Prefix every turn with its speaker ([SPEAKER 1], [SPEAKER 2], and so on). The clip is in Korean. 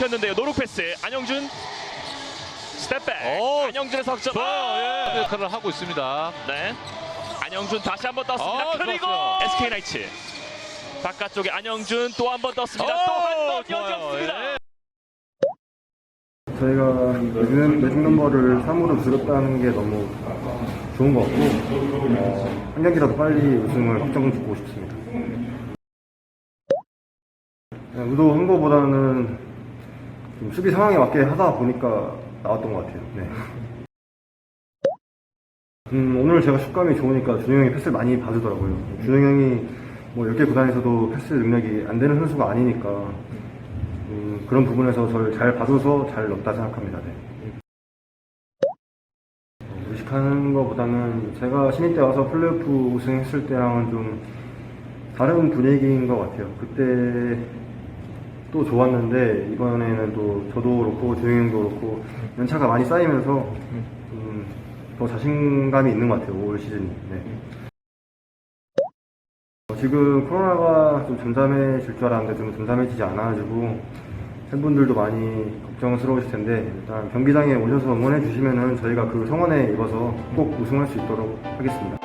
[SPEAKER 1] 열렸는데요. 노룩 패스. 안영준 스텝백.
[SPEAKER 2] 오,
[SPEAKER 1] 안영준의 석점. 아!
[SPEAKER 2] 예. 역할을 하고 있습니다.
[SPEAKER 1] 네. 안영준 다시 한번 떴습니다.
[SPEAKER 2] 아,
[SPEAKER 1] 그리고
[SPEAKER 2] 좋았어요.
[SPEAKER 1] SK 나이츠. 바깥쪽에 안영준 또 한 번 떴습니다.
[SPEAKER 2] 오,
[SPEAKER 1] 또한번
[SPEAKER 2] 좋아요.
[SPEAKER 1] 여겼습니다.
[SPEAKER 2] 예.
[SPEAKER 3] 저희가 매직, 매직 넘버를 3으로 줄였다는 게 너무 좋은 것 같고 어, 한 경기라도 빨리 우승을 확정 짓고 싶습니다. 네, 의도한 거보다는 좀 수비 상황에 맞게 하다 보니까 나왔던 것 같아요. 네. 음, 오늘 제가 슛감이 좋으니까 준영 형이 패스를 많이 봐주더라고요. 준영 형이 뭐 10개 구단에서도 패스 능력이 안 되는 선수가 아니니까 음, 그런 부분에서 저를 잘 봐줘서 잘 넣었다 생각합니다. 네. 어, 의식하는 것보다는 제가 신인 때 와서 플레이오프 우승했을 때랑은 좀 다른 분위기인 것 같아요. 그때 또 좋았는데 이번에는 또 저도 그렇고 조영이 형도 그렇고 연차가 많이 쌓이면서 음, 더 자신감이 있는 것 같아요. 올 시즌이. 네. 어, 지금 코로나가 좀 잠잠해질 줄 알았는데 좀 잠잠해지지 않아가지고 팬분들도 많이 걱정스러우실 텐데 일단 경기장에 오셔서 응원해 주시면은 저희가 그 성원에 입어서 꼭 우승할 수 있도록 하겠습니다.